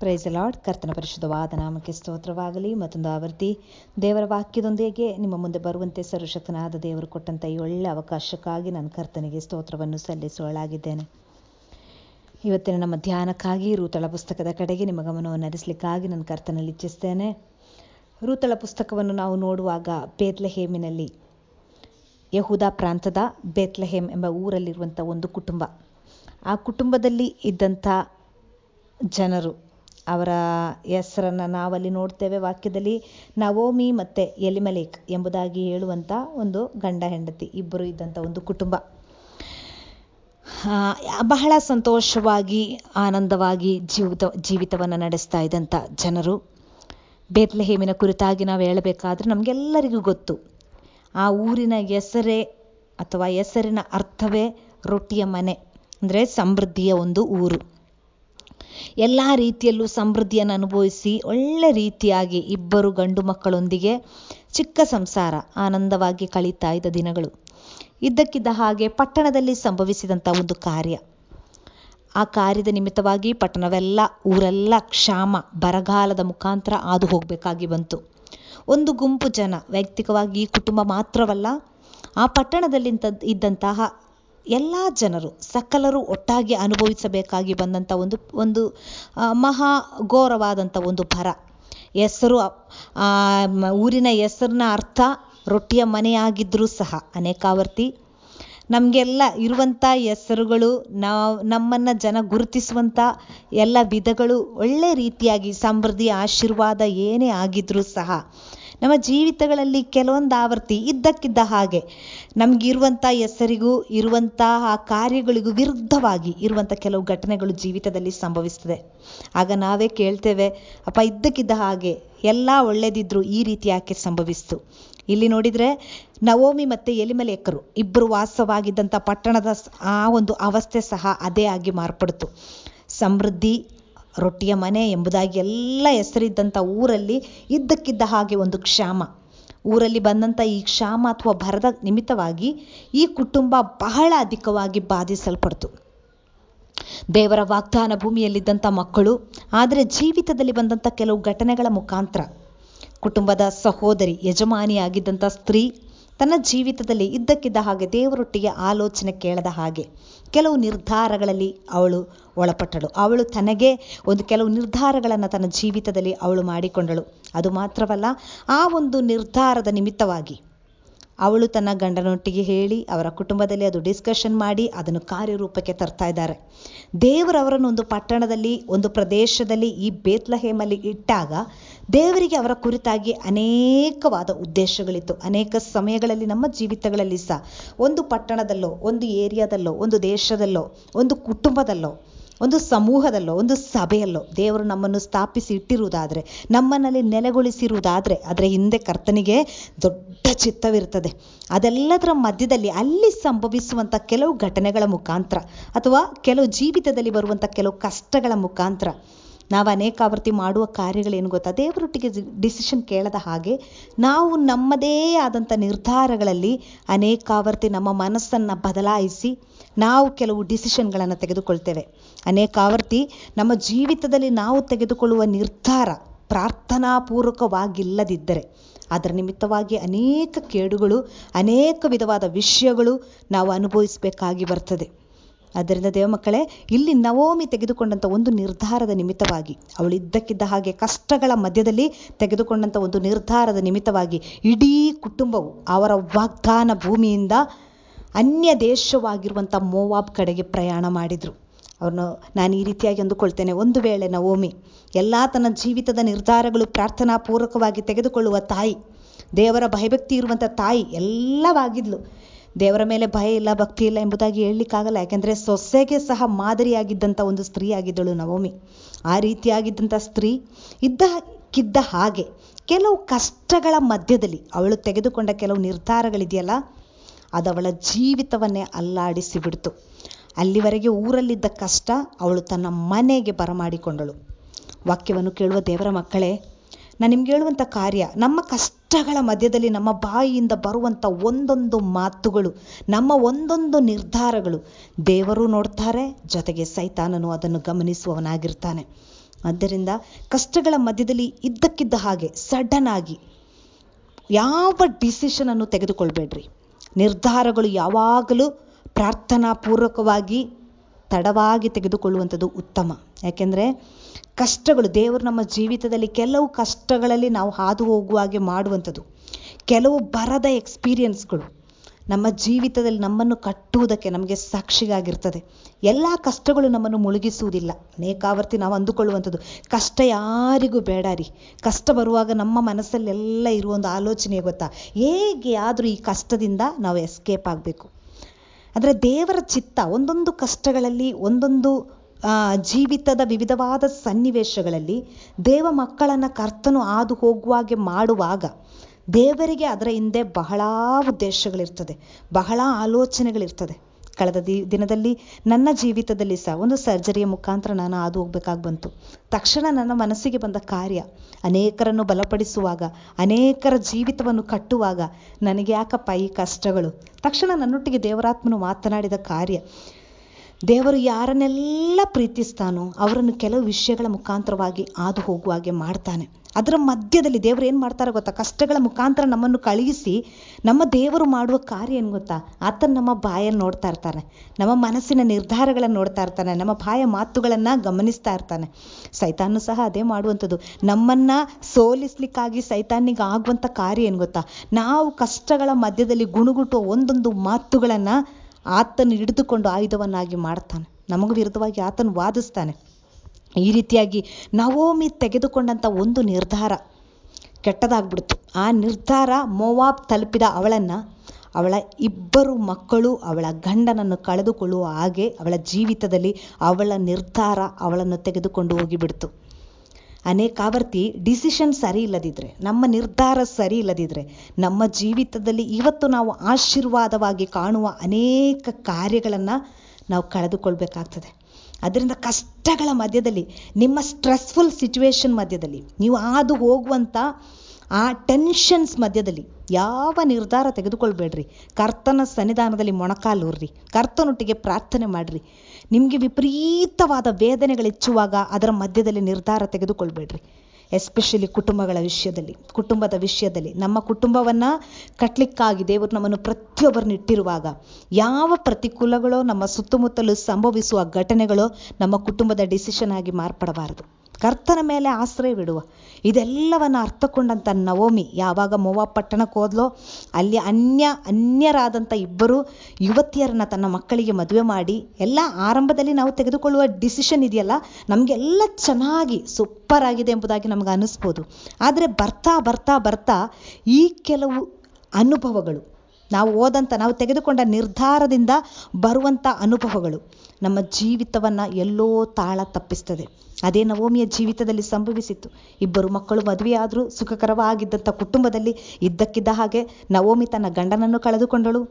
Price lord ಕರ್ತನ ಪರಿಶುದ್ಧವಾದ ನಾಮಕ್ಕೆ ಸ್ತೋತ್ರವಾಗಲಿ. ಮತ್ತೊಂದು ಆವೃತ್ತಿ. ದೇವರ ವಾಕ್ಯದೊಂದಿಗೆ ನಿಮ್ಮ ಮುಂದೆ ಬರುವಂತೆ ಸರ್ವಶಕ್ತನಾದ ದೇವರು ಕೊಟ್ಟಂಥ ಈ ಒಳ್ಳೆ ಅವಕಾಶಕ್ಕಾಗಿ ನಾನು ಕರ್ತನಿಗೆ ಸ್ತೋತ್ರವನ್ನು ಸಲ್ಲಿಸುವಳಾಗಿದ್ದೇನೆ. ಇವತ್ತಿನ ನಮ್ಮ ಧ್ಯಾನಕ್ಕಾಗಿ ರೂತಳ ಪುಸ್ತಕದ ಕಡೆಗೆ ನಿಮ್ಮ ಗಮನವನ್ನು ಹರಿಸಲಿಕ್ಕಾಗಿ ನಾನು ಕರ್ತನಲ್ಲಿ ಇಚ್ಛಿಸ್ತೇನೆ. ರೂತಳ ಪುಸ್ತಕವನ್ನು ನಾವು ನೋಡುವಾಗ ಬೇತ್ಲಹೇಮಿನಲ್ಲಿ, ಯಹೂದ ಪ್ರಾಂತದ ಬೇತ್ಲಹೇಮ್ ಎಂಬ ಊರಲ್ಲಿರುವಂಥ ಒಂದು ಕುಟುಂಬ. ಆ ಕುಟುಂಬದಲ್ಲಿ ಇದ್ದಂಥ ಜನರು ಅವರ ಹೆಸರನ್ನು ನಾವಲ್ಲಿ ನೋಡ್ತೇವೆ ವಾಕ್ಯದಲ್ಲಿ. ನವೋಮಿ ಮತ್ತು ಎಲಿಮಲೇಕ್ ಎಂಬುದಾಗಿ ಹೇಳುವಂಥ ಒಂದು ಗಂಡ ಹೆಂಡತಿ ಇಬ್ಬರು ಇದ್ದಂಥ ಒಂದು ಕುಟುಂಬ. ಬಹಳ ಸಂತೋಷವಾಗಿ, ಆನಂದವಾಗಿ ಜೀವಿತ, ಜೀವಿತವನ್ನು ನಡೆಸ್ತಾ ಇದ್ದಂಥ ಜನರು. ಬೇತ್ಲೆಹೇಮಿನ ಕುರಿತಾಗಿ ನಾವು ಹೇಳಬೇಕಾದ್ರೆ ನಮಗೆಲ್ಲರಿಗೂ ಗೊತ್ತು. ಆ ಊರಿನ ಹೆಸರೇ ಅಥವಾ ಹೆಸರಿನ ಅರ್ಥವೇ ರೊಟ್ಟಿಯ ಮನೆ, ಅಂದರೆ ಸಮೃದ್ಧಿಯ ಒಂದು ಊರು. ಎಲ್ಲ ರೀತಿಯಲ್ಲೂ ಸಮೃದ್ಧಿಯನ್ನು ಅನುಭವಿಸಿ ಒಳ್ಳೆ ರೀತಿಯಾಗಿ ಇಬ್ಬರು ಗಂಡು ಮಕ್ಕಳೊಂದಿಗೆ ಚಿಕ್ಕ ಸಂಸಾರ ಆನಂದವಾಗಿ ಕಳೀತಾ ಇದ್ದ ದಿನಗಳು. ಇದ್ದಕ್ಕಿದ್ದ ಹಾಗೆ ಪಟ್ಟಣದಲ್ಲಿ ಸಂಭವಿಸಿದಂಥ ಒಂದು ಕಾರ್ಯ. ಆ ಕಾರ್ಯದ ನಿಮಿತ್ತವಾಗಿ ಪಟ್ಟಣವೆಲ್ಲ, ಊರೆಲ್ಲ ಕ್ಷಾಮ, ಬರಗಾಲದ ಮುಖಾಂತರ ಹಾದು ಹೋಗಬೇಕಾಗಿ ಬಂತು. ಒಂದು ಗುಂಪು ಜನ, ವೈಯಕ್ತಿಕವಾಗಿ ಕುಟುಂಬ ಮಾತ್ರವಲ್ಲ, ಆ ಪಟ್ಟಣದಲ್ಲಿ ಇದ್ದಂತಹ ಎಲ್ಲ ಜನರು, ಸಕಲರು ಒಟ್ಟಾಗಿ ಅನುಭವಿಸಬೇಕಾಗಿ ಬಂದಂಥ ಒಂದು ಒಂದು ಮಹಾ ಘೋರವಾದಂಥ ಒಂದು ಭರ. ಹೆಸರು ಊರಿನ ಹೆಸರಿನ ಅರ್ಥ ರೊಟ್ಟಿಯ ಮನೆಯಾಗಿದ್ದರೂ ಸಹ ಅನೇಕಾವರ್ತಿ. ನಮಗೆಲ್ಲ ಇರುವಂಥ ಹೆಸರುಗಳು, ನಾವು, ನಮ್ಮನ್ನು ಜನ ಗುರುತಿಸುವಂಥ ಎಲ್ಲ ವಿಧಗಳು ಒಳ್ಳೆ ರೀತಿಯಾಗಿ ಸಮೃದ್ಧಿ, ಆಶೀರ್ವಾದ ಏನೇ ಆಗಿದ್ದರೂ ಸಹ ನಮ್ಮ ಜೀವಿತಗಳಲ್ಲಿ ಕೆಲವೊಂದು ಆವೃತ್ತಿ ಇದ್ದಕ್ಕಿದ್ದ ಹಾಗೆ ನಮಗಿರುವಂಥ ಹೆಸರಿಗೂ ಆ ಕಾರ್ಯಗಳಿಗೂ ವಿರುದ್ಧವಾಗಿ ಇರುವಂಥ ಕೆಲವು ಘಟನೆಗಳು ಜೀವಿತದಲ್ಲಿ ಸಂಭವಿಸ್ತದೆ. ಆಗ ನಾವೇ ಕೇಳ್ತೇವೆ, ಅಪ್ಪ ಇದ್ದಕ್ಕಿದ್ದ ಹಾಗೆ ಎಲ್ಲ ಒಳ್ಳೆದಿದ್ರು ಈ ರೀತಿ ಯಾಕೆ ಸಂಭವಿಸ್ತು? ಇಲ್ಲಿ ನೋಡಿದರೆ ನವೋಮಿ ಮತ್ತು ಎಲಿಮಲೇಕರು ಇಬ್ಬರು ವಾಸವಾಗಿದ್ದಂಥ ಪಟ್ಟಣದ ಆ ಒಂದು ಅವಸ್ಥೆ ಸಹ ಅದೇ ಆಗಿ ಮಾರ್ಪಡ್ತು. ಸಮೃದ್ಧಿ ರೊಟ್ಟಿಯ ಮನೆ ಎಂಬುದಾಗಿ ಎಲ್ಲ ಹೆಸರಿದ್ದಂಥ ಊರಲ್ಲಿ ಇದ್ದಕ್ಕಿದ್ದ ಹಾಗೆ ಒಂದು ಕ್ಷಾಮ. ಊರಲ್ಲಿ ಬಂದಂಥ ಈ ಕ್ಷಾಮ ಅಥವಾ ಭರದ ನಿಮಿತ್ತವಾಗಿ ಈ ಕುಟುಂಬ ಬಹಳ ಅಧಿಕವಾಗಿ ಬಾಧಿಸಲ್ಪಡ್ತು. ದೇವರ ವಾಗ್ದಾನ ಭೂಮಿಯಲ್ಲಿದ್ದಂಥ ಮಕ್ಕಳು, ಆದರೆ ಜೀವಿತದಲ್ಲಿ ಬಂದಂಥ ಕೆಲವು ಘಟನೆಗಳ ಮುಖಾಂತರ, ಕುಟುಂಬದ ಸಹೋದರಿ ಯಜಮಾನಿಯಾಗಿದ್ದಂಥ ಸ್ತ್ರೀ ತನ್ನ ಜೀವಿತದಲ್ಲಿ ಇದ್ದಕ್ಕಿದ್ದ ಹಾಗೆ ದೇವರೊಟ್ಟಿಗೆ ಆಲೋಚನೆ ಕೇಳದ ಹಾಗೆ. ಕೆಲವು ನಿರ್ಧಾರಗಳಲ್ಲಿ ಅವಳು ಒಳಪಟ್ಟಳು. ಅವಳು ತನಗೆ ಒಂದು ಕೆಲವು ನಿರ್ಧಾರಗಳನ್ನು ತನ್ನ ಜೀವಿತದಲ್ಲಿ ಅವಳು ಮಾಡಿಕೊಂಡಳು. ಅದು ಮಾತ್ರವಲ್ಲ, ಆ ಒಂದು ನಿರ್ಧಾರದ ನಿಮಿತ್ತವಾಗಿ ಅವಳು ತನ್ನ ಗಂಡನೊಟ್ಟಿಗೆ ಹೇಳಿ ಅವರ ಕುಟುಂಬದಲ್ಲಿ ಅದು ಡಿಸ್ಕಷನ್ ಮಾಡಿ ಅದನ್ನು ಕಾರ್ಯರೂಪಕ್ಕೆ ತರ್ತಾ ಇದ್ದಾರೆ. ದೇವರವರನ್ನು ಒಂದು ಪಟ್ಟಣದಲ್ಲಿ, ಒಂದು ಪ್ರದೇಶದಲ್ಲಿ ಈ ಬೇತ್ಲಹೇಮಲ್ಲಿ ಇಟ್ಟಾಗ ದೇವರಿಗೆ ಅವರ ಕುರಿತಾಗಿ ಅನೇಕವಾದ ಉದ್ದೇಶಗಳಿತ್ತು. ಅನೇಕ ಸಮಯಗಳಲ್ಲಿ ನಮ್ಮ ಜೀವಿತಗಳಲ್ಲಿ ಸಹ ಒಂದು ಪಟ್ಟಣದಲ್ಲೋ, ಒಂದು ಏರಿಯಾದಲ್ಲೋ, ಒಂದು ದೇಶದಲ್ಲೋ, ಒಂದು ಕುಟುಂಬದಲ್ಲೋ ಒಂದು ಸಮೂಹದಲ್ಲೋ, ಒಂದು ಸಭೆಯಲ್ಲೋ ದೇವರು ನಮ್ಮನ್ನು ಸ್ಥಾಪಿಸಿ ಇಟ್ಟಿರುವುದಾದರೆ ನಮ್ಮನ್ನಲ್ಲಿ ನೆಲೆಗೊಳಿಸಿರುವುದಾದರೆ ಅದರ ಹಿಂದೆ ಕರ್ತನಿಗೆ ದೊಡ್ಡ ಚಿತ್ತವಿರ್ತದೆ ಅದೆಲ್ಲದರ ಮಧ್ಯದಲ್ಲಿ ಅಲ್ಲಿ ಸಂಭವಿಸುವಂಥ ಕೆಲವು ಘಟನೆಗಳ ಮುಖಾಂತರ ಅಥವಾ ಕೆಲವು ಜೀವಿತದಲ್ಲಿ ಬರುವಂಥ ಕೆಲವು ಕಷ್ಟಗಳ ಮುಖಾಂತರ ನಾವು ಅನೇಕ ಆವೃತ್ತಿ ಮಾಡುವ ಕಾರ್ಯಗಳೇನು ಗೊತ್ತಾ? ದೇವರೊಟ್ಟಿಗೆ ಡಿಸಿಷನ್ ಕೇಳದ ಹಾಗೆ ನಾವು ನಮ್ಮದೇ ಆದಂಥ ನಿರ್ಧಾರಗಳಲ್ಲಿ ಅನೇಕಾವರ್ತಿ ನಮ್ಮ ಮನಸ್ಸನ್ನು ಬದಲಾಯಿಸಿ ನಾವು ಕೆಲವು ಡಿಸಿಷನ್ಗಳನ್ನು ತೆಗೆದುಕೊಳ್ತೇವೆ. ಅನೇಕಾವರ್ತಿ ನಮ್ಮ ಜೀವಿತದಲ್ಲಿ ನಾವು ತೆಗೆದುಕೊಳ್ಳುವ ನಿರ್ಧಾರ ಪ್ರಾರ್ಥನಾಪೂರ್ವಕವಾಗಿಲ್ಲದಿದ್ದರೆ, ಅದರ ನಿಮಿತ್ತವಾಗಿ ಅನೇಕ ಕೇಡುಗಳು, ಅನೇಕ ವಿಧವಾದ ವಿಷಯಗಳು ನಾವು ಅನುಭವಿಸಬೇಕಾಗಿ ಬರ್ತದೆ. ಅದರಿಂದ ದೇವಮಕ್ಕಳೇ ಇಲ್ಲಿ ನವೋಮಿ ತೆಗೆದುಕೊಂಡಂಥ ಒಂದು ನಿರ್ಧಾರದ ನಿಮಿತ್ತವಾಗಿ, ಅವಳು ಇದ್ದಕ್ಕಿದ್ದ ಹಾಗೆ ಕಷ್ಟಗಳ ಮಧ್ಯದಲ್ಲಿ ತೆಗೆದುಕೊಂಡಂಥ ಒಂದು ನಿರ್ಧಾರದ ನಿಮಿತ್ತವಾಗಿ ಇಡೀ ಕುಟುಂಬವು ಅವರ ವಾಗ್ದಾನ ಭೂಮಿಯಿಂದ ಅನ್ಯ ದೇಶವಾಗಿರುವಂಥ ಮೋವಾಬ್ ಕಡೆಗೆ ಪ್ರಯಾಣ ಮಾಡಿದರು. ಅವ್ರನ್ನು ನಾನು ಈ ರೀತಿಯಾಗಿ ಅಂದುಕೊಳ್ತೇನೆ. ಒಂದು ವೇಳೆ ನವೋಮಿ ಎಲ್ಲ ತನ್ನ ಜೀವಿತದ ನಿರ್ಧಾರಗಳು ಪ್ರಾರ್ಥನಾಪೂರ್ವಕವಾಗಿ ತೆಗೆದುಕೊಳ್ಳುವ ತಾಯಿ, ದೇವರ ಭಯಭಕ್ತಿ ಇರುವಂಥ ತಾಯಿ ಎಲ್ಲವಾಗಿದ್ಲು. ದೇವರ ಮೇಲೆ ಭಯ ಇಲ್ಲ, ಭಕ್ತಿ ಇಲ್ಲ ಎಂಬುದಾಗಿ ಹೇಳಲಿಕ್ಕಾಗಲ್ಲ. ಯಾಕೆಂದರೆ ಸೊಸೆಗೆ ಸಹ ಮಾದರಿಯಾಗಿದ್ದಂಥ ಒಂದು ಸ್ತ್ರೀ ಆಗಿದ್ದಳು ನವೋಮಿ. ಆ ರೀತಿಯಾಗಿದ್ದಂಥ ಸ್ತ್ರೀ ಇದ್ದಕ್ಕಿದ್ದ ಹಾಗೆ ಕೆಲವು ಕಷ್ಟಗಳ ಮಧ್ಯದಲ್ಲಿ ಅವಳು ತೆಗೆದುಕೊಂಡ ಕೆಲವು ನಿರ್ಧಾರಗಳಿದೆಯಲ್ಲ ಅದು ಅವಳ ಜೀವಿತವನ್ನೇ ಅಲ್ಲಾಡಿಸಿ ಬಿಡ್ತು ಅಲ್ಲಿವರೆಗೆ ಊರಲ್ಲಿದ್ದ ಕಷ್ಟ ಅವಳು ತನ್ನ ಮನೆಗೆ ಬರಮಾಡಿಕೊಂಡಳು. ವಾಕ್ಯವನ್ನು ಕೇಳುವ ದೇವರ ಮಕ್ಕಳೇ, ನಾನು ನಿಮ್ಗೆ ಹೇಳುವಂಥ ಕಾರ್ಯ, ನಮ್ಮ ಕಷ್ಟಗಳ ಮಧ್ಯದಲ್ಲಿ ನಮ್ಮ ಬಾಯಿಯಿಂದ ಬರುವಂಥ ಒಂದೊಂದು ಮಾತುಗಳು, ನಮ್ಮ ಒಂದೊಂದು ನಿರ್ಧಾರಗಳು ದೇವರು ನೋಡ್ತಾರೆ, ಜೊತೆಗೆ ಸೈತಾನನು ಅದನ್ನು ಗಮನಿಸುವವನಾಗಿರ್ತಾನೆ. ಆದ್ದರಿಂದ ಕಷ್ಟಗಳ ಮಧ್ಯದಲ್ಲಿ ಇದ್ದಕ್ಕಿದ್ದ ಹಾಗೆ ಸಡನ್ ಆಗಿ ಯಾವ ಡಿಸಿಷನನ್ನು ತೆಗೆದುಕೊಳ್ಬೇಡ್ರಿ. ನಿರ್ಧಾರಗಳು ಯಾವಾಗಲೂ ಪ್ರಾರ್ಥನಾ ಪೂರ್ವಕವಾಗಿ ತಡವಾಗಿ ತೆಗೆದುಕೊಳ್ಳುವಂಥದ್ದು ಉತ್ತಮ. ಯಾಕೆಂದರೆ ಕಷ್ಟಗಳು, ದೇವರು ನಮ್ಮ ಜೀವಿತದಲ್ಲಿ ಕೆಲವು ಕಷ್ಟಗಳಲ್ಲಿ ನಾವು ಹಾದು ಹೋಗುವ ಹಾಗೆ ಮಾಡುವಂಥದ್ದು. ಕೆಲವು ಬರದ ಎಕ್ಸ್ಪೀರಿಯನ್ಸ್ಗಳು ನಮ್ಮ ಜೀವಿತದಲ್ಲಿ ನಮ್ಮನ್ನು ಕಟ್ಟುವುದಕ್ಕೆ ನಮಗೆ ಸಾಕ್ಷಿಗಾಗಿರ್ತದೆ ಎಲ್ಲ ಕಷ್ಟಗಳು ನಮ್ಮನ್ನು ಮುಳುಗಿಸುವುದಿಲ್ಲ. ಅನೇಕಾವರ್ತಿ ನಾವು ಅಂದುಕೊಳ್ಳುವಂಥದ್ದು. ಕಷ್ಟ ಯಾರಿಗೂ ಬೇಡ ರೀ. ಕಷ್ಟ ಬರುವಾಗ ನಮ್ಮ ಮನಸ್ಸಲ್ಲೆಲ್ಲ ಇರುವ ಒಂದು ಆಲೋಚನೆ ಗೊತ್ತಾ? ಹೇಗೆ ಆದರೂ ಈ ಕಷ್ಟದಿಂದ ನಾವು ಎಸ್ಕೇಪ್ ಆಗಬೇಕು. ಅಂದರೆ ದೇವರ ಚಿತ್ತ, ಒಂದೊಂದು ಕಷ್ಟಗಳಲ್ಲಿ, ಒಂದೊಂದು ಜೀವಿತದ ವಿವಿಧವಾದ ಸನ್ನಿವೇಶಗಳಲ್ಲಿ ದೇವ ಮಕ್ಕಳನ್ನು ಕರ್ತನು ಹಾದು ಹೋಗುವಾಗೆ ಮಾಡುವಾಗ ದೇವರಿಗೆ ಅದರ ಹಿಂದೆ ಬಹಳ ಉದ್ದೇಶಗಳಿರ್ತದೆ, ಬಹಳ ಆಲೋಚನೆಗಳಿರ್ತದೆ. ಕಳೆದ ದಿ, ದಿನದಲ್ಲಿ ನನ್ನ ಜೀವಿತದಲ್ಲಿ ಸಹ ಒಂದು ಸರ್ಜರಿಯ ಮುಖಾಂತರ ನಾನು ಹಾದು ಹೋಗ್ಬೇಕಾಗಿ ಬಂತು. ತಕ್ಷಣ ನನ್ನ ಮನಸ್ಸಿಗೆ ಬಂದ ಕಾರ್ಯ, ಅನೇಕರನ್ನು ಬಲಪಡಿಸುವಾಗ, ಅನೇಕರ ಜೀವಿತವನ್ನು ಕಟ್ಟುವಾಗ ನನಗೆ ಯಾಕಪ್ಪ ಈ ಕಷ್ಟಗಳು? ತಕ್ಷಣ ನನ್ನೊಟ್ಟಿಗೆ ದೇವರಾತ್ಮನು ಮಾತನಾಡಿದ ಕಾರ್ಯ ದೇವರು ಯಾರನ್ನೆಲ್ಲ ಪ್ರೀತಿಸ್ತಾನೋ ಅವರನ್ನು ಕೆಲವು ವಿಷಯಗಳ ಮುಖಾಂತರವಾಗಿ ಹಾದು ಹೋಗುವ ಹಾಗೆ ಮಾಡ್ತಾನೆ. ಅದರ ಮಧ್ಯದಲ್ಲಿ ದೇವರು ಏನು ಮಾಡ್ತಾರೆ ಗೊತ್ತಾ? ಕಷ್ಟಗಳ ಮುಖಾಂತರ ನಮ್ಮನ್ನು ಕಳುಹಿಸಿ ನಮ್ಮ ದೇವರು ಮಾಡುವ ಕಾರ್ಯ ಏನು ಗೊತ್ತಾ? ಆತನ ನಮ್ಮ ಬಾಯಲ್ಲಿ ನೋಡ್ತಾ ಇರ್ತಾನೆ. ನಮ್ಮ ಮನಸ್ಸಿನ ನಿರ್ಧಾರಗಳನ್ನು ನೋಡ್ತಾ ಇರ್ತಾನೆ. ನಮ್ಮ ಬಾಯ ಮಾತುಗಳನ್ನು ಗಮನಿಸ್ತಾ ಇರ್ತಾನೆ. ಸೈತಾನು ಸಹ ಅದೇ ಮಾಡುವಂಥದ್ದು. ನಮ್ಮನ್ನ ಸೋಲಿಸ್ಲಿಕ್ಕಾಗಿ ಸೈತಾನಿಗೆ ಆಗುವಂಥ ಕಾರ್ಯ ಏನು ಗೊತ್ತಾ? ನಾವು ಕಷ್ಟಗಳ ಮಧ್ಯದಲ್ಲಿ ಗುಣುಗುಟ್ಟುವ ಒಂದೊಂದು ಮಾತುಗಳನ್ನು ಆತನು ಹಿಡಿದುಕೊಂಡು ಆಯುಧವನ್ನಾಗಿ ಮಾಡ್ತಾನೆ. ನಮಗೂ ವಿರುದ್ಧವಾಗಿ ಆತನು ವಾದಿಸ್ತಾನೆ. ಈ ರೀತಿಯಾಗಿ ನವೋಮಿ ತೆಗೆದುಕೊಂಡಂಥ ಒಂದು ನಿರ್ಧಾರ ಕೆಟ್ಟದಾಗ್ಬಿಡ್ತು. ಆ ನಿರ್ಧಾರ ಮೋವಾಬ್ ತಲುಪಿದ ಅವಳನ್ನು ಅವಳ ಇಬ್ಬರು ಮಕ್ಕಳು, ಅವಳ ಗಂಡನನ್ನು ಕಳೆದುಕೊಳ್ಳುವ ಹಾಗೆ ಅವಳ ಜೀವಿತದಲ್ಲಿ ಅವಳ ನಿರ್ಧಾರ ಅವಳನ್ನು ತೆಗೆದುಕೊಂಡು ಹೋಗಿಬಿಡ್ತು. ಅನೇಕಾವರ್ತಿ ಡಿಸಿಷನ್ ಸರಿ ಇಲ್ಲದಿದ್ರೆ, ನಮ್ಮ ನಿರ್ಧಾರ ಸರಿ ಇಲ್ಲದಿದ್ರೆ, ನಮ್ಮ ಜೀವಿತದಲ್ಲಿ ಇವತ್ತು ನಾವು ಆಶೀರ್ವಾದವಾಗಿ ಕಾಣುವ ಅನೇಕ ಕಾರ್ಯಗಳನ್ನು ನಾವು ಕಳೆದುಕೊಳ್ಬೇಕಾಗ್ತದೆ. ಅದರಿಂದ ಕಷ್ಟಗಳ ಮಧ್ಯದಲ್ಲಿ, ನಿಮ್ಮ ಸ್ಟ್ರೆಸ್ಫುಲ್ ಸಿಚುವೇಶನ್ ಮಧ್ಯದಲ್ಲಿ, ನೀವು ಹಾದು ಹೋಗುವಂಥ ಆ ಟೆನ್ಷನ್ಸ್ ಮಧ್ಯದಲ್ಲಿ ಯಾವ ನಿರ್ಧಾರ ತೆಗೆದುಕೊಳ್ಬೇಡ್ರಿ? ಕರ್ತನ ಸನ್ನಿಧಾನದಲ್ಲಿ ಮೊಣಕಾಲೂರ್ರಿ. ಕರ್ತನೊಟ್ಟಿಗೆ ಪ್ರಾರ್ಥನೆ ಮಾಡ್ರಿ. ನಿಮಗೆ ವಿಪರೀತವಾದ ವೇದನೆಗಳು ಹೆಚ್ಚುವಾಗ ಅದರ ಮಧ್ಯದಲ್ಲಿ ನಿರ್ಧಾರ ತೆಗೆದುಕೊಳ್ಬೇಡ್ರಿ. ಎಸ್ಪೆಷಲಿ ಕುಟುಂಬಗಳ ವಿಷಯದಲ್ಲಿ, ಕುಟುಂಬದ ವಿಷಯದಲ್ಲಿ. ನಮ್ಮ ಕುಟುಂಬವನ್ನು ಕಟ್ಟಲಿಕ್ಕಾಗಿ ದೇವರು ನಮ್ಮನ್ನು ಪ್ರತಿಯೊಬ್ಬರನ್ನು ಇಟ್ಟಿರುವಾಗ ಯಾವ ಪ್ರತಿಕೂಲಗಳೋ, ನಮ್ಮ ಸುತ್ತಮುತ್ತಲು ಸಂಭವಿಸುವ ಘಟನೆಗಳೋ ನಮ್ಮ ಕುಟುಂಬದ ಡಿಸಿಷನ್ ಆಗಿ ಮಾರ್ಪಡಬಾರದು. ಕರ್ತನ ಮೇಲೆ ಆಶ್ರಯವಿಡುವ ಇದೆಲ್ಲವನ್ನು ಅರ್ಥಕೊಂಡಂಥ ನವೋಮಿ, ಯಾವಾಗ ಮೋವಾ ಪಟ್ಟಣಕ್ಕೆ ಹೋದ್ಲೋ, ಅಲ್ಲಿ ಅನ್ಯ ಅನ್ಯರಾದಂಥ ಇಬ್ಬರು ಯುವತಿಯರನ್ನ ತನ್ನ ಮಕ್ಕಳಿಗೆ ಮದುವೆ ಮಾಡಿ, ಎಲ್ಲ ಆರಂಭದಲ್ಲಿ ನಾವು ತೆಗೆದುಕೊಳ್ಳುವ ಡಿಸಿಷನ್ ಇದೆಯಲ್ಲ, ನಮಗೆಲ್ಲ ಚೆನ್ನಾಗಿ ಸೂಪರ್ ಆಗಿದೆ ಎಂಬುದಾಗಿ ನಮ್ಗೆ ಅನ್ನಿಸ್ಬೋದು. ಆದರೆ ಬರ್ತಾ ಬರ್ತಾ ಬರ್ತಾ ಈ ಕೆಲವು ಅನುಭವಗಳು, ನಾವು ಓದಂಥ ನಾವು ತೆಗೆದುಕೊಂಡ ನಿರ್ಧಾರದಿಂದ ಬರುವಂಥ ಅನುಭವಗಳು ನಮ್ಮ ಜೀವಿತವನ್ನು ಎಲ್ಲೋ ತಾಳ ತಪ್ಪಿಸ್ತದೆ. ಅದೇ ನವೋಮಿಯ ಜೀವಿತದಲ್ಲಿ ಸಂಭವಿಸಿತ್ತು. ಇಬ್ಬರು ಮಕ್ಕಳು ಮದುವೆಯಾದರೂ ಸುಖಕರವಾಗಿದ್ದಂಥ ಕುಟುಂಬದಲ್ಲಿ ಇದ್ದಕ್ಕಿದ್ದ ಹಾಗೆ ನವೋಮಿ ತನ್ನ ಗಂಡನನ್ನು ಕಳೆದುಕೊಂಡಳು.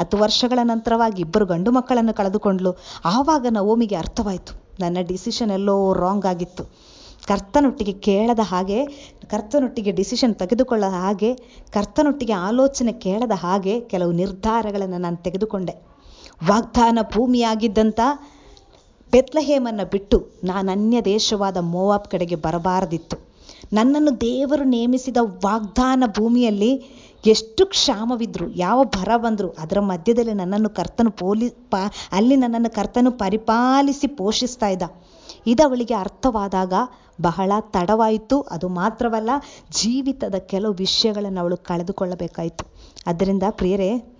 ಹತ್ತು ವರ್ಷಗಳ ನಂತರವಾಗಿ ಇಬ್ಬರು ಗಂಡು ಮಕ್ಕಳನ್ನು ಕಳೆದುಕೊಂಡಳು. ಆವಾಗ ನವೋಮಿಗೆ ಅರ್ಥವಾಯಿತು. ನನ್ನ ಡಿಸಿಷನ್ ಎಲ್ಲೋ ರಾಂಗ್ ಆಗಿತ್ತು. ಕರ್ತನೊಟ್ಟಿಗೆ ಕೇಳದ ಹಾಗೆ, ಕರ್ತನೊಟ್ಟಿಗೆ ಡಿಸಿಷನ್ ತೆಗೆದುಕೊಳ್ಳದ ಹಾಗೆ, ಕರ್ತನೊಟ್ಟಿಗೆ ಆಲೋಚನೆ ಕೇಳದ ಹಾಗೆ ಕೆಲವು ನಿರ್ಧಾರಗಳನ್ನು ನಾನು ತೆಗೆದುಕೊಂಡೆ. ವಾಗ್ದಾನ ಭೂಮಿಯಾಗಿದ್ದಂಥ ಬೆತ್ಲಹೇಮನ್ನು ಬಿಟ್ಟು ನಾನು ಅನ್ಯ ದೇಶವಾದ ಮೋವಾಬ್ ಕಡೆಗೆ ಬರಬಾರದಿತ್ತು. ನನ್ನನ್ನು ದೇವರು ನೇಮಿಸಿದ ವಾಗ್ದಾನ ಭೂಮಿಯಲ್ಲಿ ಎಷ್ಟು ಕ್ಷಾಮವಿದ್ರು, ಯಾವ ಬರ ಬಂದರು, ಅದರ ಮಧ್ಯದಲ್ಲಿ ನನ್ನನ್ನು ಕರ್ತನು ಪೋಲಿ, ಪಾ, ಅಲ್ಲಿ ನನ್ನನ್ನು ಕರ್ತನು ಪರಿಪಾಲಿಸಿ ಪೋಷಿಸ್ತಾ ಇದ್ದ. ಇದು ಅವಳಿಗೆ ಅರ್ಥವಾದಾಗ ಬಹಳ ತಡವಾಯಿತು. ಅದು ಮಾತ್ರವಲ್ಲ, ಜೀವಿತದ ಕೆಲವು ವಿಷಯಗಳನ್ನು ಅವಳು ಕಳೆದುಕೊಳ್ಳಬೇಕಾಯಿತು. ಅದರಿಂದ ಪ್ರಿಯರೇ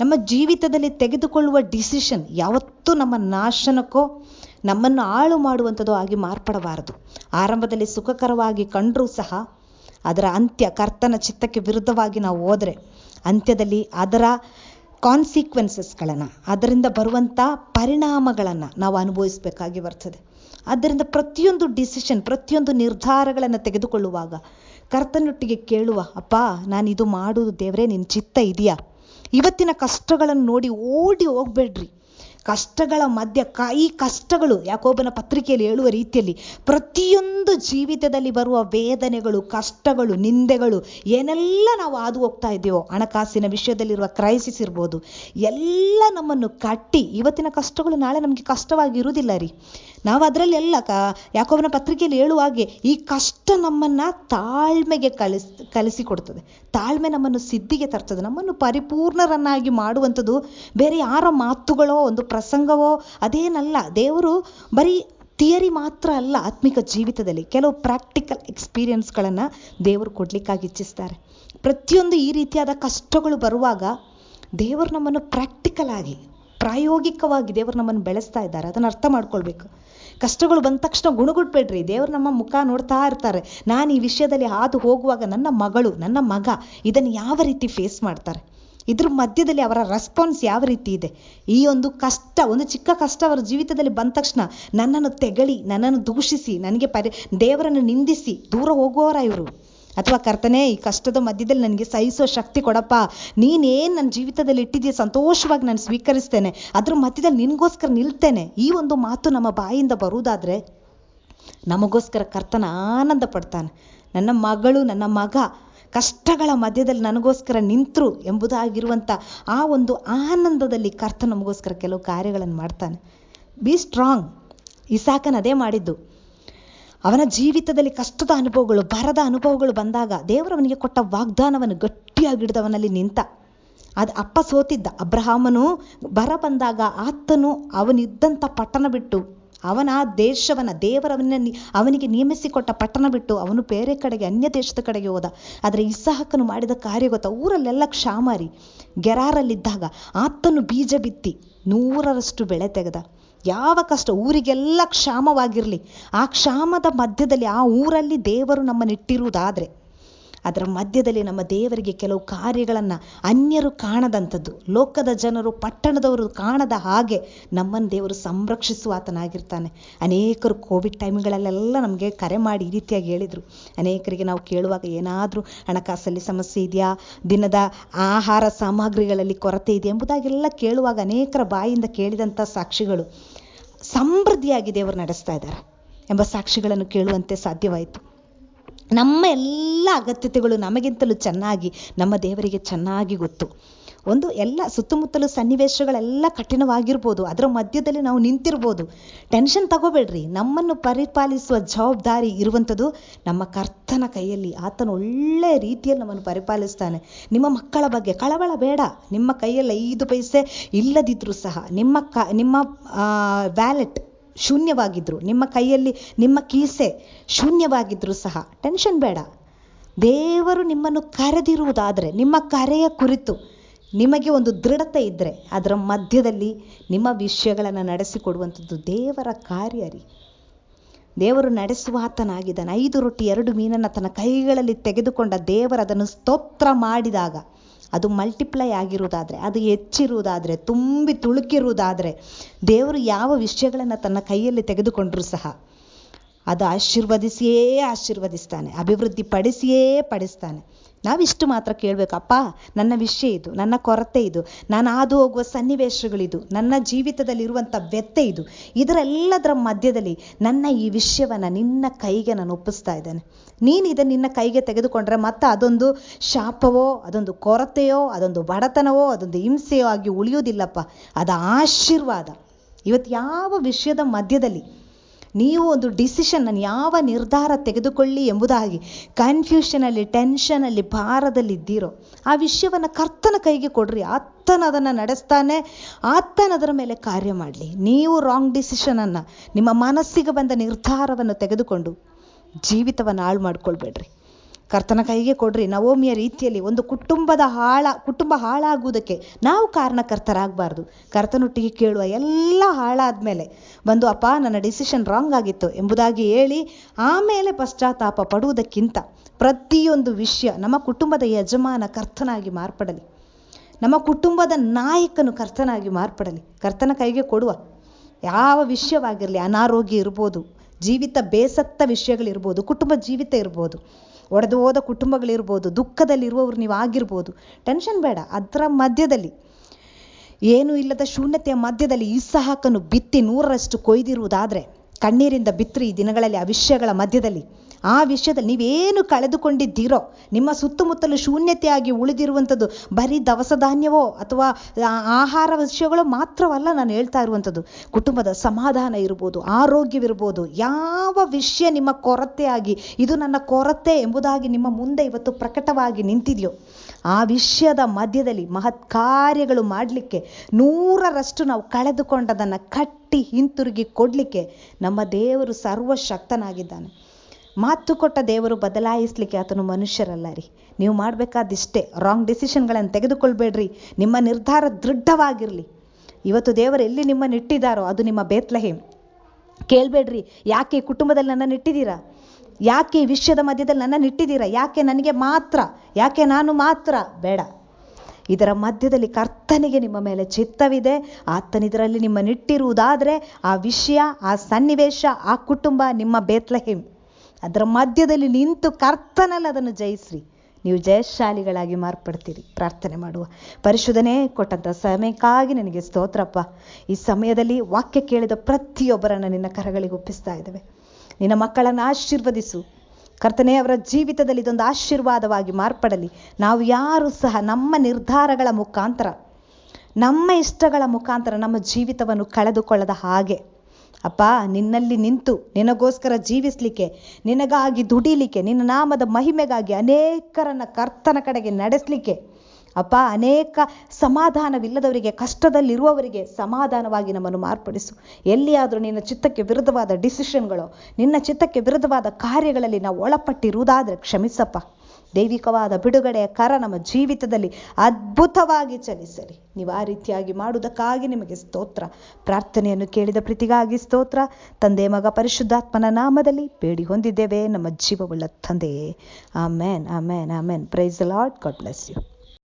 ನಮ್ಮ ಜೀವಿತದಲ್ಲಿ ತೆಗೆದುಕೊಳ್ಳುವ ಡಿಸಿಷನ್ ಯಾವತ್ತೂ ನಮ್ಮ ನಾಶನಕ್ಕೋ, ನಮ್ಮನ್ನು ಹಾಳು ಮಾಡುವಂಥದ್ದು ಆಗಿ ಮಾರ್ಪಡಬಾರದು. ಆರಂಭದಲ್ಲಿ ಸುಖಕರವಾಗಿ ಕಂಡರೂ ಸಹ ಅದರ ಅಂತ್ಯ ಕರ್ತನ ಚಿತ್ತಕ್ಕೆ ವಿರುದ್ಧವಾಗಿ ನಾವು ಹೋದರೆ ಅಂತ್ಯದಲ್ಲಿ ಅದರ ಕಾನ್ಸಿಕ್ವೆನ್ಸಸ್ಗಳನ್ನು ಅದರಿಂದ ಬರುವಂಥ ಪರಿಣಾಮಗಳನ್ನು ನಾವು ಅನುಭವಿಸಬೇಕಾಗಿ ಬರ್ತದೆ. ಆದ್ದರಿಂದ ಪ್ರತಿಯೊಂದು ಡಿಸಿಷನ್ ಪ್ರತಿಯೊಂದು ನಿರ್ಧಾರಗಳನ್ನು ತೆಗೆದುಕೊಳ್ಳುವಾಗ ಕರ್ತನೊಟ್ಟಿಗೆ ಕೇಳುವ, ಅಪ್ಪ ನಾನು ಇದು ಮಾಡುವುದು ದೇವರೇ ನಿನ್ನ ಚಿತ್ತ ಇದೆಯಾ? ಇವತ್ತಿನ ಕಷ್ಟಗಳನ್ನು ನೋಡಿ ಓಡಿ ಹೋಗ್ಬೇಡ್ರಿ. ಕಷ್ಟಗಳ ಮಧ್ಯ ಈ ಕಷ್ಟಗಳು ಯಾಕೋಬನ ಪತ್ರಿಕೆಯಲ್ಲಿ ಹೇಳುವ ರೀತಿಯಲ್ಲಿ ಪ್ರತಿಯೊಂದು ಜೀವಿತದಲ್ಲಿ ಬರುವ ವೇದನೆಗಳು, ಕಷ್ಟಗಳು, ನಿಂದೆಗಳು ಏನೆಲ್ಲ ನಾವು ಹಾದು ಹೋಗ್ತಾ ಇದ್ದೀವೋ, ಹಣಕಾಸಿನ ವಿಷಯದಲ್ಲಿರುವ ಕ್ರೈಸಿಸ್ ಇರ್ಬೋದು, ಎಲ್ಲ ನಮ್ಮನ್ನು ಕಟ್ಟಿ ಇವತ್ತಿನ ಕಷ್ಟಗಳು ನಾಳೆ ನಮಗೆ ಕಷ್ಟವಾಗಿರುವುದಿಲ್ಲ ರೀ. ನಾವು ಅದರಲ್ಲೆಲ್ಲ ಕ ಯಾಕೊಬ್ಬನ ಪತ್ರಿಕೆಯಲ್ಲಿ ಹೇಳುವ ಹಾಗೆ ಈ ಕಷ್ಟ ನಮ್ಮನ್ನ ತಾಳ್ಮೆಗೆ ಕಲಿಸ್ ಕಲಿಸಿಕೊಡ್ತದೆ ತಾಳ್ಮೆ ನಮ್ಮನ್ನು ಸಿದ್ಧಿಗೆ ತರ್ತದೆ. ನಮ್ಮನ್ನು ಪರಿಪೂರ್ಣರನ್ನಾಗಿ ಮಾಡುವಂಥದ್ದು ಬೇರೆ ಯಾರ ಮಾತುಗಳೋ, ಒಂದು ಪ್ರಸಂಗವೋ, ಅದೇನಲ್ಲ. ದೇವರು ಬರೀ ಥಿಯರಿ ಮಾತ್ರ ಅಲ್ಲ ಆತ್ಮಿಕ ಜೀವಿತದಲ್ಲಿ ಕೆಲವು ಪ್ರಾಕ್ಟಿಕಲ್ ಎಕ್ಸ್ಪೀರಿಯನ್ಸ್ಗಳನ್ನು ದೇವರು ಕೊಡ್ಲಿಕ್ಕಾಗಿ ಇಚ್ಛಿಸ್ತಾರೆ. ಪ್ರತಿಯೊಂದು ಈ ರೀತಿಯಾದ ಕಷ್ಟಗಳು ಬರುವಾಗ ದೇವರು ನಮ್ಮನ್ನು ಪ್ರಾಕ್ಟಿಕಲ್ ಆಗಿ, ಪ್ರಾಯೋಗಿಕವಾಗಿ ದೇವರು ನಮ್ಮನ್ನು ಬೆಳೆಸ್ತಾ ಇದ್ದಾರೆ. ಅದನ್ನು ಅರ್ಥ ಮಾಡ್ಕೊಳ್ಬೇಕು. ಕಷ್ಟಗಳು ಬಂದ ತಕ್ಷಣ ಗುಣಗುಡ್ಬೇಡ್ರಿ. ದೇವರು ನಮ್ಮ ಮುಖ ನೋಡ್ತಾ ಇರ್ತಾರೆ. ನಾನು ಈ ವಿಷಯದಲ್ಲಿ ಹಾದು ಹೋಗುವಾಗ ನನ್ನ ಮಗಳು, ನನ್ನ ಮಗ ಇದನ್ನು ಯಾವ ರೀತಿ ಫೇಸ್ ಮಾಡ್ತಾರೆ? ಇದ್ರ ಮಧ್ಯದಲ್ಲಿ ಅವರ ರೆಸ್ಪಾನ್ಸ್ ಯಾವ ರೀತಿ ಇದೆ? ಈ ಒಂದು ಕಷ್ಟ, ಒಂದು ಚಿಕ್ಕ ಕಷ್ಟ ಅವರ ಜೀವಿತದಲ್ಲಿ ಬಂದ ತಕ್ಷಣ ನನ್ನನ್ನು ತೆಗಳಿ, ನನ್ನನ್ನು ದೂಷಿಸಿ, ನನಗೆ ಪರಿ, ದೇವರನ್ನು ನಿಂದಿಸಿ ದೂರ ಹೋಗುವವರ ಇವರು. ಅಥವಾ ಕರ್ತನೆ, ಈ ಕಷ್ಟದ ಮಧ್ಯದಲ್ಲಿ ನನಗೆ ಸಹಿಸೋ ಶಕ್ತಿ ಕೊಡಪ್ಪ. ನೀನೇನು ನನ್ನ ಜೀವಿತದಲ್ಲಿ ಇಟ್ಟಿದ್ದೀಯ ಸಂತೋಷವಾಗಿ ನಾನು ಸ್ವೀಕರಿಸ್ತೇನೆ, ಅದ್ರ ಮಧ್ಯದಲ್ಲಿ ನಿನಗೋಸ್ಕರ ನಿಲ್ತೇನೆ. ಈ ಒಂದು ಮಾತು ನಮ್ಮ ಬಾಯಿಂದ ಬರುವುದಾದರೆ, ನಮಗೋಸ್ಕರ ಕರ್ತನ ಆನಂದ ಪಡ್ತಾನೆ. ನನ್ನ ಮಗಳು, ನನ್ನ ಮಗ ಕಷ್ಟಗಳ ಮಧ್ಯದಲ್ಲಿ ನನಗೋಸ್ಕರ ನಿಂತರು ಎಂಬುದಾಗಿರುವಂಥ ಆ ಒಂದು ಆನಂದದಲ್ಲಿ ಕರ್ತ ನಮಗೋಸ್ಕರ ಕೆಲವು ಕಾರ್ಯಗಳನ್ನು ಮಾಡ್ತಾನೆ. ಬಿ ಸ್ಟ್ರಾಂಗ್ ಇಸಾಕನ್ ಅದೇ ಮಾಡಿದ್ದು. ಅವನ ಜೀವಿತದಲ್ಲಿ ಕಷ್ಟದ ಅನುಭವಗಳು, ಬರದ ಅನುಭವಗಳು ಬಂದಾಗ ದೇವರವನಿಗೆ ಕೊಟ್ಟ ವಾಗ್ದಾನವನ್ನು ಗಟ್ಟಿಯಾಗಿ ಹಿಡಿದವನಲ್ಲಿ ನಿಂತ, ಅದು ಅಪ್ಪ ಸೋತಿದ್ದ. ಅಬ್ರಹಾಮನು ಬರ ಬಂದಾಗ ಆತನು ಅವನಿದ್ದಂಥ ಪಟ್ಟಣ ಬಿಟ್ಟು, ಅವನ ಆ ದೇಶವನ್ನು ದೇವರವನ್ನ ಅವನಿಗೆ ನೇಮಿಸಿಕೊಟ್ಟ ಪಟ್ಟಣ ಬಿಟ್ಟು ಅವನು ಬೇರೆ ಕಡೆಗೆ, ಅನ್ಯ ದೇಶದ ಕಡೆಗೆ ಹೋದ. ಆದರೆ ಇಸ್ಸಾಹಕನು ಮಾಡಿದ ಕಾರ್ಯ ಗೊತ್ತ? ಊರಲ್ಲೆಲ್ಲ ಕ್ಷಾಮಾರಿ, ಗೆರಾರಲ್ಲಿದ್ದಾಗ ಆತನು ಬೀಜ ಬಿತ್ತಿ ನೂರರಷ್ಟು ಬೆಳೆ ತೆಗೆದ. ಯಾವ ಕಷ್ಟ ಊರಿಗೆಲ್ಲ ಕ್ಷಾಮವಾಗಿರಲಿ. ಆ ಕ್ಷಾಮದ ಮಧ್ಯದಲ್ಲಿ ಆ ಊರಲ್ಲಿ ದೇವರು ನಮ್ಮನ್ನಿಟ್ಟಿರುವುದಾದ್ರೆ ಅದರ ಮಧ್ಯದಲ್ಲಿ ನಮ್ಮ ದೇವರಿಗೆ ಕೆಲವು ಕಾರ್ಯಗಳನ್ನು ಅನ್ಯರು ಕಾಣದಂಥದ್ದು. ಲೋಕದ ಜನರು, ಪಟ್ಟಣದವರು ಕಾಣದ ಹಾಗೆ ನಮ್ಮನ್ನು ದೇವರು ಸಂರಕ್ಷಿಸುವ ಆತನಾಗಿರ್ತಾನೆ ಅನೇಕರು ಕೋವಿಡ್ ಟೈಮ್ಗಳಲ್ಲೆಲ್ಲ ನಮಗೆ ಕರೆ ಮಾಡಿ ಈ ರೀತಿಯಾಗಿ ಹೇಳಿದರು. ಅನೇಕರಿಗೆ ನಾವು ಕೇಳುವಾಗ ಏನಾದರೂ ಹಣಕಾಸಲ್ಲಿ ಸಮಸ್ಯೆ ಇದೆಯಾ? ದಿನದ ಆಹಾರ ಸಾಮಗ್ರಿಗಳಲ್ಲಿ ಕೊರತೆ ಇದೆ ಎಂಬುದಾಗೆಲ್ಲ ಕೇಳುವಾಗ ಅನೇಕರ ಬಾಯಿಂದ ಕೇಳಿದಂಥ ಸಾಕ್ಷಿಗಳು ಸಮೃದ್ಧಿಯಾಗಿ ದೇವರು ನಡೆಸ್ತಾ ಇದ್ದಾರೆ ಎಂಬ ಸಾಕ್ಷಿಗಳನ್ನು ಕೇಳುವಂತೆ ಸಾಧ್ಯವಾಯಿತು. ನಮ್ಮ ಎಲ್ಲ ಅಗತ್ಯತೆಗಳು ನಮಗಿಂತಲೂ ಚೆನ್ನಾಗಿ, ನಮ್ಮ ದೇವರಿಗೆ ಚೆನ್ನಾಗಿ ಗೊತ್ತು. ಒಂದು ಎಲ್ಲ ಸುತ್ತಮುತ್ತಲು ಸನ್ನಿವೇಶಗಳೆಲ್ಲ ಕಠಿಣವಾಗಿರ್ಬೋದು, ಅದರ ಮಧ್ಯದಲ್ಲಿ ನಾವು ನಿಂತಿರ್ಬೋದು. ಟೆನ್ಷನ್ ತಗೋಬೇಡ್ರಿ. ನಮ್ಮನ್ನು ಪರಿಪಾಲಿಸುವ ಜವಾಬ್ದಾರಿ ಇರುವಂಥದ್ದು ನಮ್ಮ ಕರ್ತನ ಕೈಯಲ್ಲಿ. ಆತನು ಒಳ್ಳೆಯ ರೀತಿಯಲ್ಲಿ ನಮ್ಮನ್ನು ಪರಿಪಾಲಿಸ್ತಾನೆ. ನಿಮ್ಮ ಮಕ್ಕಳ ಬಗ್ಗೆ ಕಳವಳ ಬೇಡ. ನಿಮ್ಮ ಕೈಯಲ್ಲಿ ಐದು ಪೈಸೆ ಇಲ್ಲದಿದ್ರೂ ಸಹ, ನಿಮ್ಮ ಕ, ನಿಮ್ಮ ವ್ಯಾಲೆಟ್ ಶೂನ್ಯವಾಗಿದ್ರು. ನಿಮ್ಮ ಕೈಯಲ್ಲಿ ನಿಮ್ಮ ಕೀಸೆ ಶೂನ್ಯವಾಗಿದ್ದರೂ ಸಹ. ಟೆನ್ಷನ್ ಬೇಡ. ದೇವರು ನಿಮ್ಮನ್ನು ಕರೆದಿರುವುದಾದರೆ, ನಿಮ್ಮ ಕರೆಯ ಕುರಿತು ನಿಮಗೆ ಒಂದು ದೃಢತೆ ಇದ್ದರೆ ಅದರ ಮಧ್ಯದಲ್ಲಿ ನಿಮ್ಮ ವಿಷಯಗಳನ್ನು ನಡೆಸಿಕೊಡುವಂಥದ್ದು ದೇವರ ಕಾರ್ಯ ರೀ. ದೇವರು ನಡೆಸುವ ಆತನಾಗಿದ್ದಾನೆ. ಐದು ರೊಟ್ಟಿ ಎರಡು ಮೀನನ್ನು ತನ್ನ ಕೈಗಳಲ್ಲಿ ತೆಗೆದುಕೊಂಡ ದೇವರದನ್ನು ಸ್ತೋತ್ರ ಮಾಡಿದಾಗ ಅದು ಮಲ್ಟಿಪ್ಲೈ ಆಗಿರುವುದಾದರೆ, ಅದು ಹೆಚ್ಚಿರುವುದಾದ್ರೆ, ತುಂಬಿ ತುಳುಕಿರುವುದಾದರೆ, ದೇವರು ಯಾವ ವಿಷಯಗಳನ್ನು ತನ್ನ ಕೈಯಲ್ಲಿ ತೆಗೆದುಕೊಂಡರೂ ಸಹ ಅದು ಆಶೀರ್ವದಿಸಿಯೇ ಆಶೀರ್ವದಿಸ್ತಾನೆ ಅಭಿವೃದ್ಧಿ ಪಡಿಸಿಯೇ ಪಡಿಸ್ತಾನೆ. ನಾವಿಷ್ಟು ಮಾತ್ರ ಕೇಳಬೇಕಪ್ಪ ನನ್ನ ವಿಷಯ ಇದು, ನನ್ನ ಕೊರತೆ ಇದು, ನಾನು ಹಾದು ಹೋಗುವ ಸನ್ನಿವೇಶಗಳಿದು, ನನ್ನ ಜೀವಿತದಲ್ಲಿರುವಂಥ ವ್ಯತ್ಯೆ ಇದು, ಇದರೆಲ್ಲದರ ಮಧ್ಯದಲ್ಲಿ ನನ್ನ ಈ ವಿಷಯವನ್ನು ನಿನ್ನ ಕೈಗೆ ನಾನು ಒಪ್ಪಿಸ್ತಾ ಇದ್ದೇನೆ. ನೀನು ಇದನ್ನು ನಿನ್ನ ಕೈಗೆ ತೆಗೆದುಕೊಂಡ್ರೆ ಮತ್ತೆ ಅದೊಂದು ಶಾಪವೋ, ಅದೊಂದು ಕೊರತೆಯೋ, ಅದೊಂದು ಬಡತನವೋ, ಅದೊಂದು ಹಿಂಸೆಯೋ ಆಗಿ ಉಳಿಯೋದಿಲ್ಲಪ್ಪ ಅದು ಆಶೀರ್ವಾದ. ಇವತ್ತು ಯಾವ ವಿಷಯದ ಮಧ್ಯದಲ್ಲಿ ನೀವು ಒಂದು ಡಿಸಿಷನ್ ಯಾವ ನಿರ್ಧಾರ ತೆಗೆದುಕೊಳ್ಳಿ ಎಂಬುದಾಗಿ ಕನ್ಫ್ಯೂಷನಲ್ಲಿ ಟೆನ್ಷನಲ್ಲಿ ಭಾರದಲ್ಲಿ ಇದ್ದೀರೋ, ಆ ವಿಷಯವನ್ನು ಕರ್ತನ ಕೈಗೆ ಕೊಡ್ರಿ. ಆತನ ಅದನ್ನು ನಡೆಸ್ತಾನೆ, ಆತನ ಅದರ ಮೇಲೆ ಕಾರ್ಯ ಮಾಡಲಿ. ನೀವು ರಾಂಗ್ ಡಿಸಿಷನನ್ನು ನಿಮ್ಮ ಮನಸ್ಸಿಗೆ ಬಂದ ನಿರ್ಧಾರವನ್ನು ತೆಗೆದುಕೊಂಡು ಜೀವಿತವನ್ನು ಹಾಳು ಮಾಡ್ಕೊಳ್ಬೇಡ್ರಿ. ಕರ್ತನ ಕೈಗೆ ಕೊಡ್ರಿ. ನವೋಮಿಯ ರೀತಿಯಲ್ಲಿ ಒಂದು ಕುಟುಂಬದ ಹಾಳ, ಕುಟುಂಬ ಹಾಳಾಗುವುದಕ್ಕೆ ನಾವು ಕಾರಣಕರ್ತರಾಗಬಾರ್ದು. ಕರ್ತನೊಟ್ಟಿಗೆ ಕೇಳುವ ಎಲ್ಲ ಹಾಳಾದ್ಮೇಲೆ ಬಂದು, ಅಪ್ಪ, ನನ್ನ ಡಿಸಿಷನ್ ರಾಂಗ್ ಆಗಿತ್ತು ಎಂಬುದಾಗಿ ಹೇಳಿ, ಆಮೇಲೆ ಪಶ್ಚಾತ್ತಾಪ ಪಡುವುದಕ್ಕಿಂತ ಪ್ರತಿಯೊಂದು ವಿಷಯ ನಮ್ಮ ಕುಟುಂಬದ ಯಜಮಾನ ಕರ್ತನಾಗಿ ಮಾರ್ಪಡಲಿ. ನಮ್ಮ ಕುಟುಂಬದ ನಾಯಕನು ಕರ್ತನಾಗಿ ಮಾರ್ಪಡಲಿ. ಕರ್ತನ ಕೈಗೆ ಕೊಡುವ ಯಾವ ವಿಷಯವಾಗಿರಲಿ, ಅನಾರೋಗ್ಯ ಇರ್ಬೋದು, ಜೀವಿತ ಬೇಸತ್ತ ವಿಷಯಗಳಿರ್ಬೋದು, ಕುಟುಂಬ ಜೀವಿತ ಇರ್ಬೋದು ಒಡೆದು ಹೋದ ಕುಟುಂಬಗಳಿರ್ಬೋದು, ದುಃಖದಲ್ಲಿರುವವರು ನೀವು ಆಗಿರ್ಬೋದು ಟೆನ್ಷನ್ ಬೇಡ. ಅದರ ಮಧ್ಯದಲ್ಲಿ, ಏನೂ ಇಲ್ಲದ ಶೂನ್ಯತೆಯ ಮಧ್ಯದಲ್ಲಿ ಇಸಹಾಕನು ಬಿತ್ತಿ ನೂರರಷ್ಟು ಕೊಯ್ದಿರುವುದಾದರೆ, ಕಣ್ಣೀರಿಂದ ಬಿತ್ತರಿ ಈ ದಿನಗಳಲ್ಲಿ ಆ ವಿಷಯಗಳ ಮಧ್ಯದಲ್ಲಿ ಆ ವಿಷಯದಲ್ಲಿ ನೀವೇನು ಕಳೆದುಕೊಂಡಿದ್ದೀರೋ, ನಿಮ್ಮ ಸುತ್ತಮುತ್ತಲು ಶೂನ್ಯತೆಯಾಗಿ ಉಳಿದಿರುವಂಥದ್ದು ಬರೀ ದವಸ ಧಾನ್ಯವೋ ಅಥವಾ ಆಹಾರ ವಿಷಯಗಳು ಮಾತ್ರವಲ್ಲ ನಾನು ಹೇಳ್ತಾ ಇರುವಂಥದ್ದು. ಕುಟುಂಬದ ಸಮಾಧಾನ ಇರ್ಬೋದು, ಆರೋಗ್ಯವಿರ್ಬೋದು, ಯಾವ ವಿಷಯ ನಿಮ್ಮ ಕೊರತೆಯಾಗಿ, ಇದು ನನ್ನ ಕೊರತೆ ಎಂಬುದಾಗಿ ನಿಮ್ಮ ಮುಂದೆ ಇವತ್ತು ಪ್ರಕಟವಾಗಿ ನಿಂತಿದೆಯೋ, ಆ ವಿಷಯದ ಮಧ್ಯದಲ್ಲಿ ಮಹತ್ ಕಾರ್ಯಗಳು ಮಾಡಲಿಕ್ಕೆ ನೂರರಷ್ಟು ನಾವು ಕಳೆದುಕೊಂಡದನ್ನು ಕಟ್ಟಿ ಹಿಂತಿರುಗಿ ಕೊಡಲಿಕ್ಕೆ ನಮ್ಮ ದೇವರು ಸರ್ವಶಕ್ತನಾಗಿದ್ದಾನೆ. ಮಾತು ಕೊಟ್ಟ ದೇವರು ಬದಲಾಯಿಸಲಿಕ್ಕೆ ಆತನು ಮನುಷ್ಯರಲ್ಲ ರೀ. ನೀವು ಮಾಡಬೇಕಾದಿಷ್ಟೇ ರಾಂಗ್ ಡಿಸಿಷನ್ಗಳನ್ನು ತೆಗೆದುಕೊಳ್ಬೇಡ್ರಿ. ನಿಮ್ಮ ನಿರ್ಧಾರ ದೃಢವಾಗಿರಲಿ. ಇವತ್ತು ದೇವರು ಎಲ್ಲಿ ನಿಮ್ಮನ್ನು ಇಟ್ಟಿದ್ದಾರೋ ಅದು ನಿಮ್ಮ ಬೇತ್ಲಹೇಮ್. ಕೇಳಬೇಡ್ರಿ, ಯಾಕೆ ಕುಟುಂಬದಲ್ಲಿ ನನ್ನನ್ನು ಇಟ್ಟಿದ್ದೀರಾ? ಯಾಕೆ ಈ ವಿಶ್ವದ ಮಧ್ಯದಲ್ಲಿ ನನ್ನನ್ನು ಇಟ್ಟಿದ್ದೀರಾ? ಯಾಕೆ ನನಗೆ ಮಾತ್ರ? ಯಾಕೆ ನಾನು ಮಾತ್ರ? ಬೇಡ. ಇದರ ಮಧ್ಯದಲ್ಲಿ ಕರ್ತನಿಗೆ ನಿಮ್ಮ ಮೇಲೆ ಚಿತ್ತವಿದೆ. ಆತನಿದರಲ್ಲಿ ನಿಮ್ಮನ್ನಿಟ್ಟಿರುವುದಾದರೆ ಆ ವಿಷಯ, ಆ ಸನ್ನಿವೇಶ, ಆ ಕುಟುಂಬ ನಿಮ್ಮ ಬೇತ್ಲಹೇಮ್. ಅದರ ಮಧ್ಯದಲ್ಲಿ ನಿಂತು ಕರ್ತನಲ್ಲಿ ಅದನ್ನು ಜಯಿಸ್ರಿ. ನೀವು ಜಯಶಾಲಿಗಳಾಗಿ ಮಾರ್ಪಡ್ತೀರಿ. ಪ್ರಾರ್ಥನೆ ಮಾಡುವ. ಪರಿಶುಧನೆ ಕೊಟ್ಟಂಥ ಸಮಯಕ್ಕಾಗಿ ನಿನಗೆ ಸ್ತೋತ್ರಪ್ಪ. ಈ ಸಮಯದಲ್ಲಿ ವಾಕ್ಯ ಕೇಳಿದ ಪ್ರತಿಯೊಬ್ಬರನ್ನು ನಿನ್ನ ಕರಗಳಿಗೆ ಒಪ್ಪಿಸ್ತಾ ಇದ್ದೇವೆ. ನಿನ್ನ ಮಕ್ಕಳನ್ನು ಆಶೀರ್ವದಿಸು. ಕರ್ತನೆ, ಅವರ ಜೀವಿತದಲ್ಲಿ ಇದೊಂದು ಆಶೀರ್ವಾದವಾಗಿ ಮಾರ್ಪಡಲಿ. ನಾವು ಯಾರು ಸಹ ನಮ್ಮ ನಿರ್ಧಾರಗಳ ಮುಖಾಂತರ, ನಮ್ಮ ಇಷ್ಟಗಳ ಮುಖಾಂತರ ನಮ್ಮ ಜೀವಿತವನ್ನು ಕಳೆದುಕೊಳ್ಳದ ಹಾಗೆ ಅಪ್ಪ, ನಿನ್ನಲ್ಲಿ ನಿಂತು ನಿನಗೋಸ್ಕರ ಜೀವಿಸ್ಲಿಕ್ಕೆ, ನಿನಗಾಗಿ ದುಡಿಲಿಕ್ಕೆ, ನಿನ್ನ ನಾಮದ ಮಹಿಮೆಗಾಗಿ ಅನೇಕರನ್ನ ಕರ್ತನ ಕಡೆಗೆ ನಡೆಸಲಿಕ್ಕೆ. ಅಪ್ಪ, ಅನೇಕ ಸಮಾಧಾನವಿಲ್ಲದವರಿಗೆ, ಕಷ್ಟದಲ್ಲಿರುವವರಿಗೆ ಸಮಾಧಾನವಾಗಿ ನಮ್ಮನ್ನು ಮಾರ್ಪಡಿಸು. ಎಲ್ಲಿಯಾದರೂ ನಿನ್ನ ಚಿತ್ತಕ್ಕೆ ವಿರುದ್ಧವಾದ ಡಿಸಿಷನ್ಗಳು ನಿನ್ನ ಚಿತ್ತಕ್ಕೆ ವಿರುದ್ಧವಾದ ಕಾರ್ಯಗಳಲ್ಲಿ ನಾವು ಒಳಪಟ್ಟಿರುವುದಾದರೆ ಕ್ಷಮಿಸಪ್ಪ. ದೈವಿಕವಾದ ಬಿಡುಗಡೆಯ ಕರ ನಮ್ಮ ಜೀವಿತದಲ್ಲಿ ಅದ್ಭುತವಾಗಿ ಚಲಿಸಲಿ. ನೀವು ಆ ರೀತಿಯಾಗಿ ಮಾಡುವುದಕ್ಕಾಗಿ ನಿಮಗೆ ಸ್ತೋತ್ರ. ಪ್ರಾರ್ಥನೆಯನ್ನು ಕೇಳಿದ ಪ್ರೀತಿಗಾಗಿ ಸ್ತೋತ್ರ. ತಂದೆ ಮಗ ಪರಿಶುದ್ಧಾತ್ಮನ ನಾಮದಲ್ಲಿ ಬೇಡಿ ಹೊಂದಿದ್ದೇವೆ. ನಮ್ಮ ಜೀವವುಳ್ಳ ತಂದೆಯೇ. Amen amen amen. Praise Lord God bless you